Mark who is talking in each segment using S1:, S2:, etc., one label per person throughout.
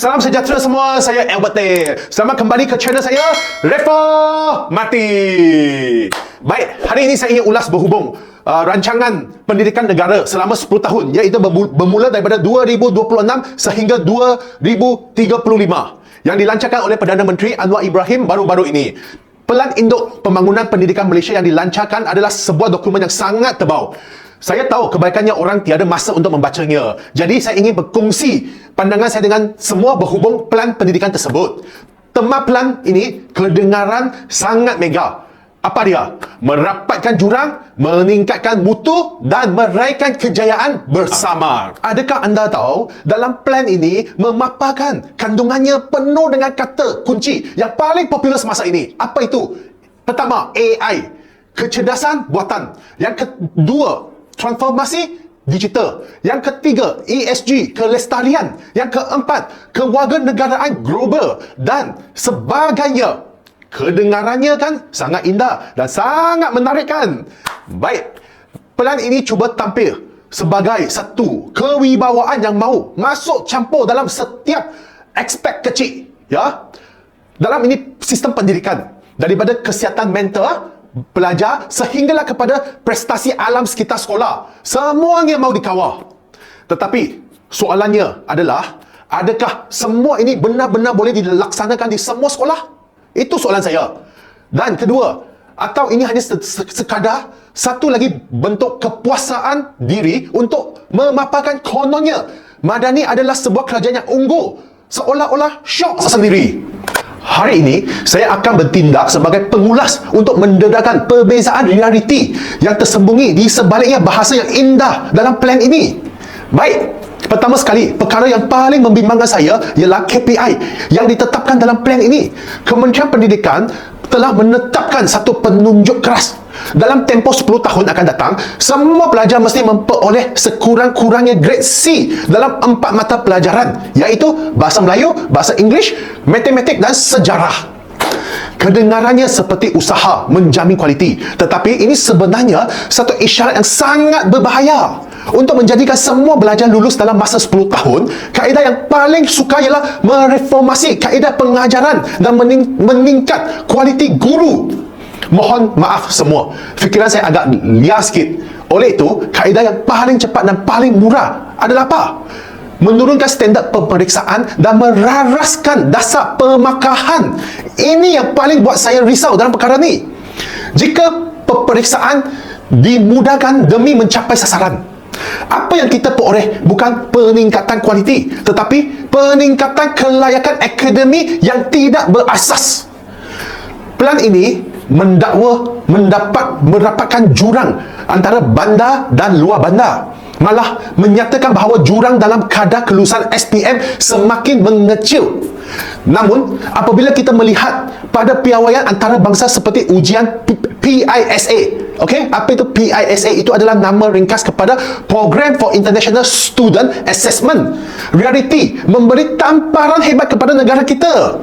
S1: Salam sejahtera semua, saya Albert Tay. Selamat kembali ke channel saya, Refa Mati. Baik, hari ini saya ingin ulas berhubung uh, rancangan pendidikan negara selama 10 tahun iaitu bermu- bermula daripada 2026 sehingga 2035 yang dilancarkan oleh Perdana Menteri Anwar Ibrahim baru-baru ini. Pelan Induk Pembangunan Pendidikan Malaysia yang dilancarkan adalah sebuah dokumen yang sangat tebal. Saya tahu kebaikannya orang tiada masa untuk membacanya. Jadi saya ingin berkongsi pandangan saya dengan semua berhubung pelan pendidikan tersebut. Tema pelan ini kedengaran sangat mega. Apa dia? Merapatkan jurang, meningkatkan mutu dan meraihkan kejayaan bersama. Adakah anda tahu dalam plan ini memaparkan kandungannya penuh dengan kata kunci yang paling popular semasa ini? Apa itu? Pertama, AI. Kecerdasan buatan. Yang kedua, transformasi digital. Yang ketiga, ESG, kelestarian. Yang keempat, kewarganegaraan global dan sebagainya. Kedengarannya kan sangat indah dan sangat menarik kan? Baik, pelan ini cuba tampil sebagai satu kewibawaan yang mahu masuk campur dalam setiap aspek kecil. Ya, dalam ini sistem pendidikan daripada kesihatan mental pelajar sehinggalah kepada prestasi alam sekitar sekolah. Semuanya mahu dikawal. Tetapi soalannya adalah adakah semua ini benar-benar boleh dilaksanakan di semua sekolah? Itu soalan saya. Dan kedua, atau ini hanya se- se- sekadar satu lagi bentuk kepuasaan diri untuk memaparkan kononnya Madani adalah sebuah kerajaan yang unggul seolah-olah syok sendiri. Hari ini, saya akan bertindak sebagai pengulas untuk mendedahkan perbezaan realiti yang tersembunyi di sebaliknya bahasa yang indah dalam plan ini. Baik, pertama sekali, perkara yang paling membimbangkan saya ialah KPI yang ditetapkan dalam plan ini. Kementerian Pendidikan telah menetapkan satu penunjuk keras dalam tempoh 10 tahun akan datang, semua pelajar mesti memperoleh sekurang-kurangnya grade C dalam empat mata pelajaran, iaitu Bahasa Melayu, Bahasa Inggeris, Matematik dan Sejarah. Kedengarannya seperti usaha menjamin kualiti, tetapi ini sebenarnya satu isyarat yang sangat berbahaya. Untuk menjadikan semua belajar lulus dalam masa 10 tahun, kaedah yang paling suka ialah mereformasi kaedah pengajaran dan mening- meningkat kualiti guru. Mohon maaf semua, fikiran saya agak liar sikit. Oleh itu, kaedah yang paling cepat dan paling murah adalah apa? Menurunkan standard pemeriksaan dan meraraskan dasar pemakahan. Ini yang paling buat saya risau dalam perkara ni. Jika pemeriksaan dimudahkan demi mencapai sasaran, apa yang kita peroleh bukan peningkatan kualiti, tetapi peningkatan kelayakan akademi yang tidak berasas. Pelan ini mendakwa mendapat merapatkan jurang antara bandar dan luar bandar. Malah menyatakan bahawa jurang dalam kadar kelulusan SPM semakin mengecil. Namun, apabila kita melihat pada piawaian antarabangsa seperti ujian PISA, okey, apa itu PISA? Itu adalah nama ringkas kepada Program for International Student Assessment. Reality memberi tamparan hebat kepada negara kita.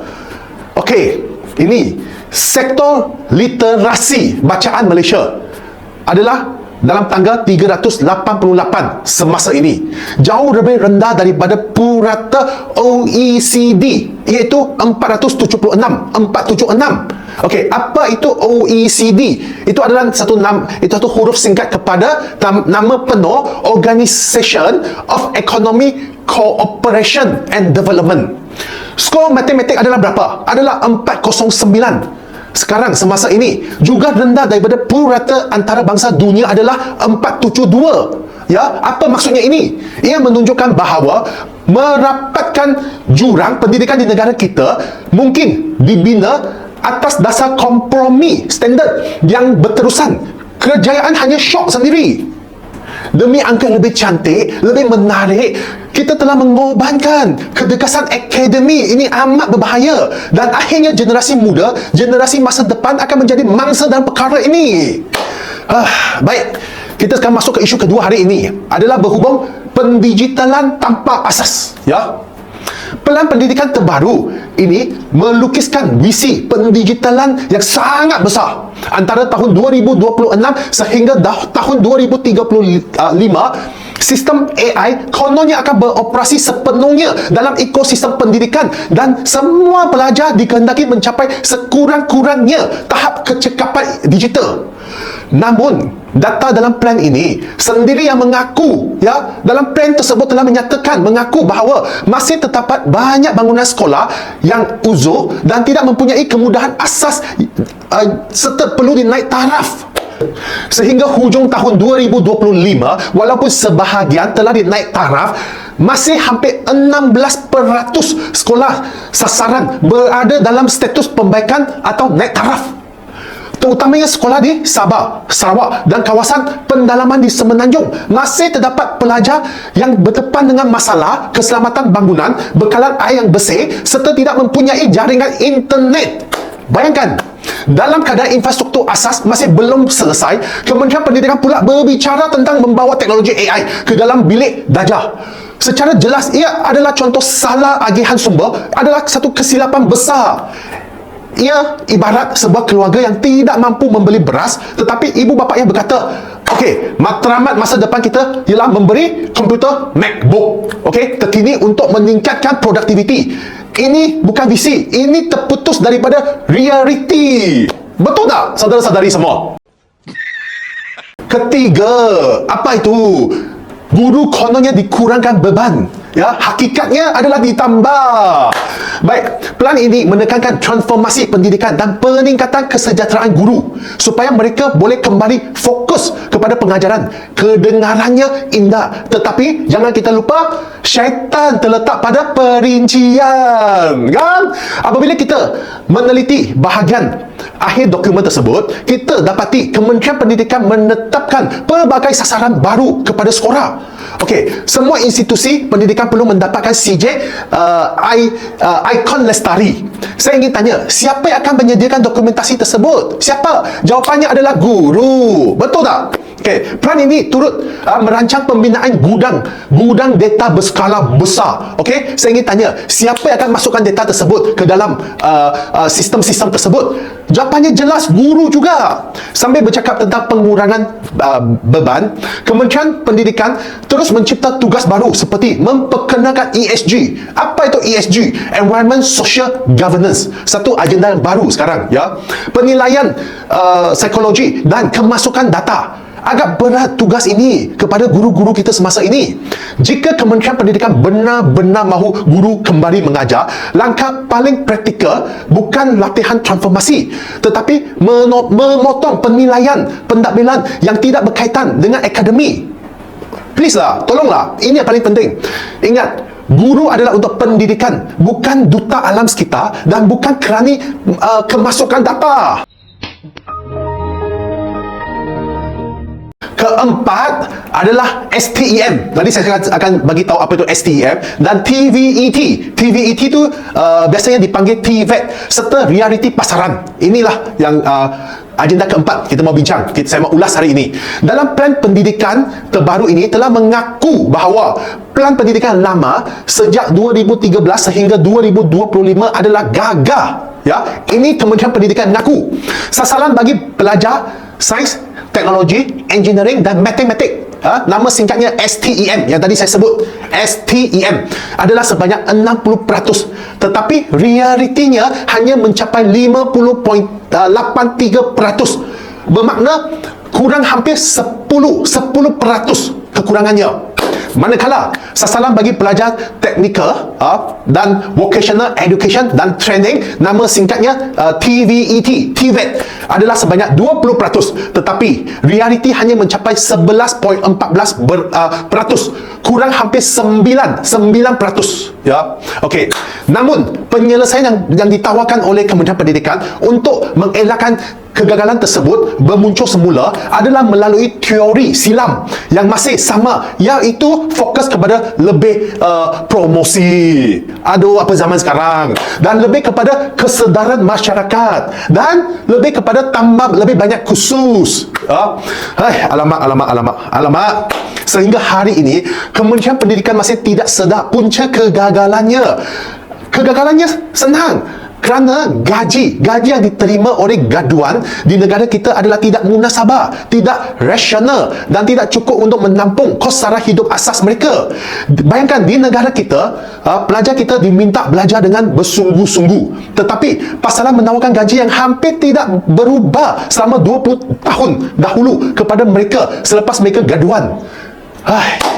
S1: Okey, ini sektor literasi bacaan Malaysia adalah dalam tanggal 388 semasa ini jauh lebih rendah daripada purata OECD iaitu 476 476 Okey, apa itu OECD? Itu adalah satu nama itu satu huruf singkat kepada nama penuh Organization of Economic Cooperation and Development. Skor matematik adalah berapa? Adalah 409. Sekarang semasa ini juga rendah daripada purata antarabangsa dunia adalah 472. Ya, apa maksudnya ini? Ia menunjukkan bahawa merapatkan jurang pendidikan di negara kita mungkin dibina atas dasar kompromi standard yang berterusan. Kejayaan hanya syok sendiri. Demi angka lebih cantik, lebih menarik, kita telah mengorbankan kedekasan akademi. Ini amat berbahaya. Dan akhirnya generasi muda, generasi masa depan akan menjadi mangsa dalam perkara ini. Ah, baik, kita sekarang masuk ke isu kedua hari ini. Adalah berhubung pendigitalan tanpa asas. Ya, Pelan pendidikan terbaru ini melukiskan visi pendigitalan yang sangat besar antara tahun 2026 sehingga dah- tahun 2035 sistem AI kononnya akan beroperasi sepenuhnya dalam ekosistem pendidikan dan semua pelajar dikehendaki mencapai sekurang-kurangnya tahap kecekapan digital. Namun, data dalam plan ini sendiri yang mengaku ya dalam plan tersebut telah menyatakan mengaku bahawa masih terdapat banyak bangunan sekolah yang uzur dan tidak mempunyai kemudahan asas uh, serta perlu dinaik taraf Sehingga hujung tahun 2025, walaupun sebahagian telah dinaik taraf, masih hampir 16% sekolah sasaran berada dalam status pembaikan atau naik taraf. Terutamanya sekolah di Sabah, Sarawak dan kawasan pendalaman di Semenanjung masih terdapat pelajar yang berdepan dengan masalah keselamatan bangunan, bekalan air yang bersih serta tidak mempunyai jaringan internet. Bayangkan, dalam keadaan infrastruktur asas masih belum selesai, Kementerian Pendidikan pula berbicara tentang membawa teknologi AI ke dalam bilik darjah. Secara jelas, ia adalah contoh salah agihan sumber, adalah satu kesilapan besar. Ia ibarat sebuah keluarga yang tidak mampu membeli beras tetapi ibu bapa yang berkata Okey, matlamat masa depan kita ialah memberi komputer MacBook Okey, terkini untuk meningkatkan produktiviti Ini bukan visi, ini terputus daripada reality Betul tak saudara-saudari semua? Ketiga, apa itu? Guru kononnya dikurangkan beban ya hakikatnya adalah ditambah baik plan ini menekankan transformasi pendidikan dan peningkatan kesejahteraan guru supaya mereka boleh kembali fokus kepada pengajaran. Kedengarannya indah. Tetapi jangan kita lupa syaitan terletak pada perincian kan? Apabila kita meneliti bahagian akhir dokumen tersebut kita dapati Kementerian Pendidikan menetapkan pelbagai sasaran baru kepada sekolah Okey, semua institusi pendidikan perlu mendapatkan CJ uh, I, uh, Icon Lestari. Saya ingin tanya, siapa yang akan menyediakan dokumentasi tersebut? Siapa? Jawapannya adalah guru. Betul tak? Okey, plan ini turut uh, merancang pembinaan gudang gudang data berskala besar. Okey, saya ingin tanya, siapa yang akan masukkan data tersebut ke dalam uh, uh, sistem-sistem tersebut? Jawapannya jelas guru juga. Sambil bercakap tentang pengurangan uh, beban, Kementerian Pendidikan terus mencipta tugas baru seperti memperkenalkan ESG. Apa itu ESG? Environment Social Governance. Satu agenda yang baru sekarang, ya. Penilaian uh, psikologi dan kemasukan data agak berat tugas ini kepada guru-guru kita semasa ini. Jika Kementerian Pendidikan benar-benar mahu guru kembali mengajar, langkah paling praktikal bukan latihan transformasi, tetapi memotong penilaian pendakbilan yang tidak berkaitan dengan akademi. Please lah, tolonglah. Ini yang paling penting. Ingat, Guru adalah untuk pendidikan, bukan duta alam sekitar dan bukan kerani uh, kemasukan data. Keempat adalah STEM. Nanti saya akan bagi tahu apa itu STEM dan TVET. TVET itu uh, biasanya dipanggil TVET serta reality pasaran. Inilah yang uh, agenda keempat kita mau bincang. Kita, saya mau ulas hari ini. Dalam plan pendidikan terbaru ini telah mengaku bahawa plan pendidikan lama sejak 2013 sehingga 2025 adalah gagah. Ya, ini Kementerian Pendidikan mengaku sasaran bagi pelajar sains teknologi, engineering dan matematik. Ha? Nama singkatnya STEM yang tadi saya sebut STEM adalah sebanyak 60% tetapi realitinya hanya mencapai 50.83% bermakna kurang hampir 10 10% kekurangannya Manakala sasaran bagi pelajar teknikal uh, dan vocational education dan training nama singkatnya uh, TVET, TVET adalah sebanyak 20% tetapi realiti hanya mencapai 11.14 ber, uh, peratus kurang hampir 9 9% ya. Okey. Namun penyelesaian yang, yang ditawarkan oleh Kementerian Pendidikan untuk mengelakkan kegagalan tersebut bermuncul semula adalah melalui teori silam yang masih sama iaitu fokus kepada lebih uh, promosi. Aduh apa zaman sekarang? Dan lebih kepada kesedaran masyarakat. Dan lebih kepada tambah lebih banyak khusus. Uh, hai, alamak alamak alamak alamak. Sehingga hari ini Kementerian Pendidikan masih tidak sedar punca kegagalannya. Kegagalannya senang kerana gaji gaji yang diterima oleh gaduan di negara kita adalah tidak munasabah tidak rasional dan tidak cukup untuk menampung kos sara hidup asas mereka. Bayangkan di negara kita uh, pelajar kita diminta belajar dengan bersungguh-sungguh. Tetapi pasaran menawarkan gaji yang hampir tidak berubah selama 20 tahun dahulu kepada mereka selepas mereka gaduan. Hai.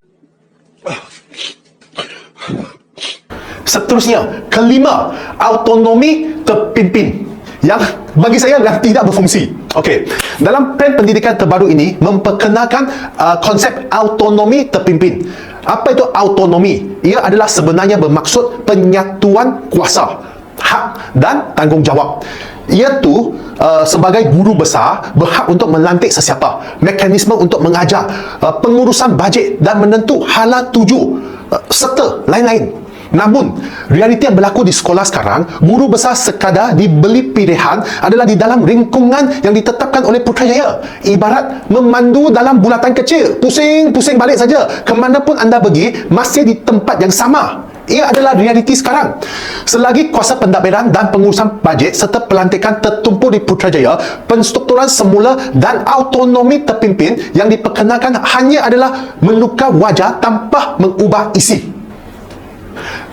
S1: Seterusnya, kelima, autonomi terpimpin yang bagi saya yang tidak berfungsi. Okey, dalam plan pendidikan terbaru ini memperkenalkan uh, konsep autonomi terpimpin. Apa itu autonomi? Ia adalah sebenarnya bermaksud penyatuan kuasa, hak dan tanggungjawab. Iaitu uh, sebagai guru besar berhak untuk melantik sesiapa, mekanisme untuk mengajar, uh, pengurusan bajet dan menentu hala tuju uh, serta lain-lain. Namun, realiti yang berlaku di sekolah sekarang, guru besar sekadar dibeli pilihan adalah di dalam lingkungan yang ditetapkan oleh Putrajaya. Ibarat memandu dalam bulatan kecil. Pusing-pusing balik saja. Kemana pun anda pergi, masih di tempat yang sama. Ia adalah realiti sekarang. Selagi kuasa pentadbiran dan pengurusan bajet serta pelantikan tertumpu di Putrajaya, penstrukturan semula dan autonomi terpimpin yang diperkenalkan hanya adalah menukar wajah tanpa mengubah isi.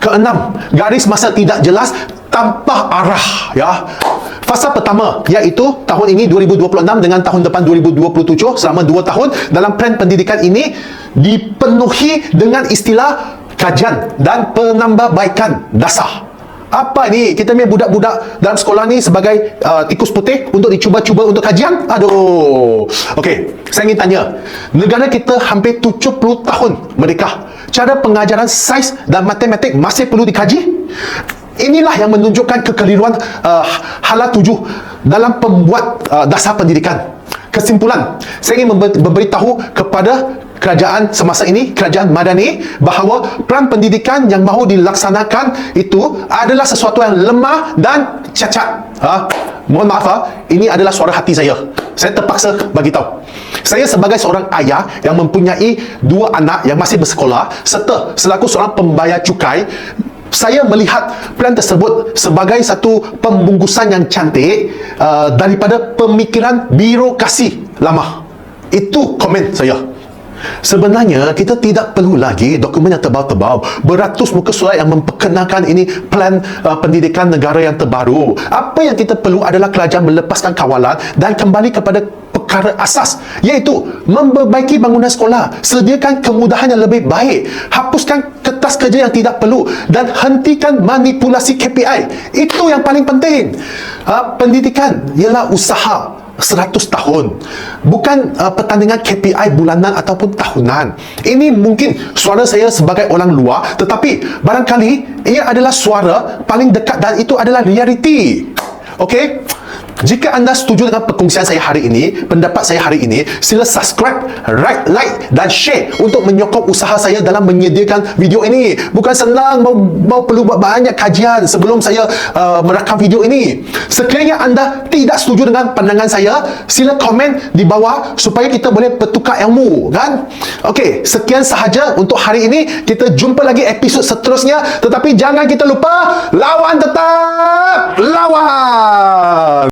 S1: Keenam, garis masa tidak jelas tanpa arah ya. Fasa pertama iaitu tahun ini 2026 dengan tahun depan 2027 selama 2 tahun dalam plan pendidikan ini dipenuhi dengan istilah kajian dan penambahbaikan dasar. Apa ni? Kita punya budak-budak dalam sekolah ni sebagai uh, tikus putih untuk dicuba-cuba untuk kajian? Aduh. Okey, saya ingin tanya. Negara kita hampir 70 tahun merdeka. Cara pengajaran saiz dan matematik masih perlu dikaji? Inilah yang menunjukkan kekeliruan uh, hala tujuh dalam pembuat uh, dasar pendidikan. Kesimpulan, saya ingin member- memberitahu kepada kerajaan semasa ini, kerajaan Madani bahawa peran pendidikan yang mahu dilaksanakan itu adalah sesuatu yang lemah dan cacat. Ha? Mohon maaf, ha? ini adalah suara hati saya. Saya terpaksa bagi tahu. Saya sebagai seorang ayah yang mempunyai dua anak yang masih bersekolah serta selaku seorang pembayar cukai saya melihat plan tersebut sebagai satu pembungkusan yang cantik uh, daripada pemikiran birokrasi lama. Itu komen saya. Sebenarnya kita tidak perlu lagi dokumen yang tebal-tebal beratus muka surat yang memperkenalkan ini plan uh, pendidikan negara yang terbaru. Apa yang kita perlu adalah kerajaan melepaskan kawalan dan kembali kepada perkara asas iaitu memperbaiki bangunan sekolah, sediakan kemudahan yang lebih baik, hapuskan kertas kerja yang tidak perlu dan hentikan manipulasi KPI. Itu yang paling penting. Uh, pendidikan ialah usaha 100 tahun. Bukan uh, pertandingan KPI bulanan ataupun tahunan. Ini mungkin suara saya sebagai orang luar tetapi barangkali ia adalah suara paling dekat dan itu adalah realiti. Okey? Jika anda setuju dengan perkongsian saya hari ini, pendapat saya hari ini, sila subscribe, right, like dan share untuk menyokong usaha saya dalam menyediakan video ini. Bukan senang mau, mau perlu buat banyak kajian sebelum saya uh, merakam video ini. Sekiranya anda tidak setuju dengan pandangan saya, sila komen di bawah supaya kita boleh bertukar ilmu, kan? Okey, sekian sahaja untuk hari ini. Kita jumpa lagi episod seterusnya. Tetapi jangan kita lupa lawan tetap lawan.